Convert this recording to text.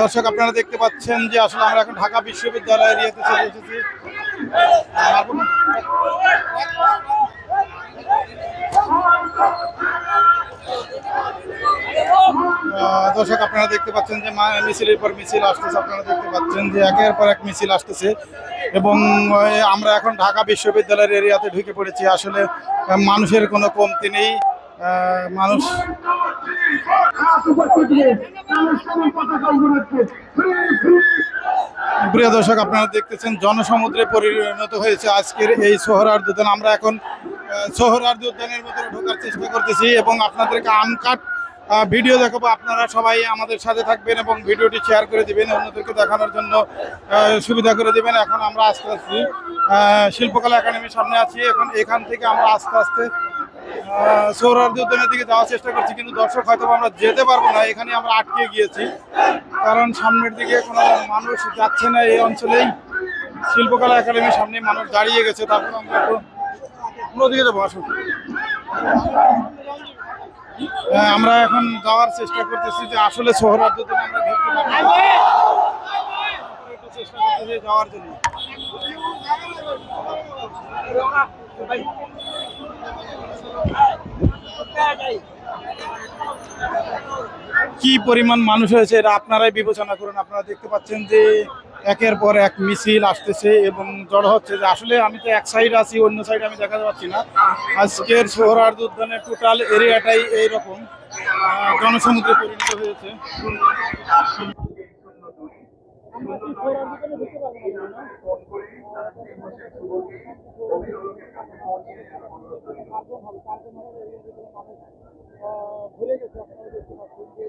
দর্শক, আপনারা দেখতে পাচ্ছেন যে আসলে আমরা এখন ঢাকা বিশ্ববিদ্যালয় এরিয়াতে চলে এসেছি। দর্শক, আপনারা দেখতে পাচ্ছেন যে মিছিলের পর মিছিল আসতেছে। আপনারা দেখতে পাচ্ছেন যে একের পর এক মিছিল আসতেছে। এবং আমরা এখন ঢাকা বিশ্ববিদ্যালয়ের এরিয়াতে ঢুকে পড়েছি। আসলে মানুষের কোনো কমতি নেই। মানুষ প্রিয় দর্শক আপনারা দেখতেছেন জনসমুদ্রে পরিণত হয়েছে আজকের এই সোহরার্দ উদ্যান। আমরা এখন আহ, সোহরার্দ উদ্যানের ভিতরে ঢোকার চেষ্টা করতেছি এবং আপনাদেরকে আনকাট ভিডিও দেখাবো। আপনারা সবাই আমাদের সাথে থাকবেন এবং ভিডিওটি শেয়ার করে দেবেন অন্যদেরকে দেখানোর জন্য সুবিধা করে দেবেন। এখন আমরা আস্তে আস্তে শিল্পকলা একাডেমির সামনে আছি। এখন এখান থেকে আমরা আস্তে আস্তে সৌরার্দি দিকে যাওয়ার চেষ্টা করছি কিন্তু দর্শক হয়তো আমরা যেতে পারব না এখানে আমরা আটকে গিয়েছি। কারণ সামনের দিকে কোনো মানুষ যাচ্ছে না এই অঞ্চলেই। শিল্পকলা একাডেমির সামনে মানুষ দাঁড়িয়ে গেছে তারপর আমরা একটু অন্যদিকে যাব আসুন। আহ, আমরা এখন যাওয়ার চেষ্টা করতেছি যে আসলে সোহরার্দি উদ্যানে আমরা ঢুকতে পারব চেষ্টা করতেছি যাওয়ার জন্য। কি পরিমাণ মানুষ হয়েছে এটা আপনারাই বিবেচনা করুন। আপনারা দেখতে পাচ্ছেন যে একের পর এক মিছিল আসতেছে এবং জড়ো হচ্ছে যে আসলে আমি তো এক সাইড আছি, অন্য সাইড আমি দেখাতে পাচ্ছি না। আজকের সোহরার উদ্যানের টোটাল এরিয়াটাই এইরকম। জনসমুদ্রে পরিণত হয়েছে। আমরা কি ভুলে গেছে আপনারা দেখতে পাচ্ছেন যে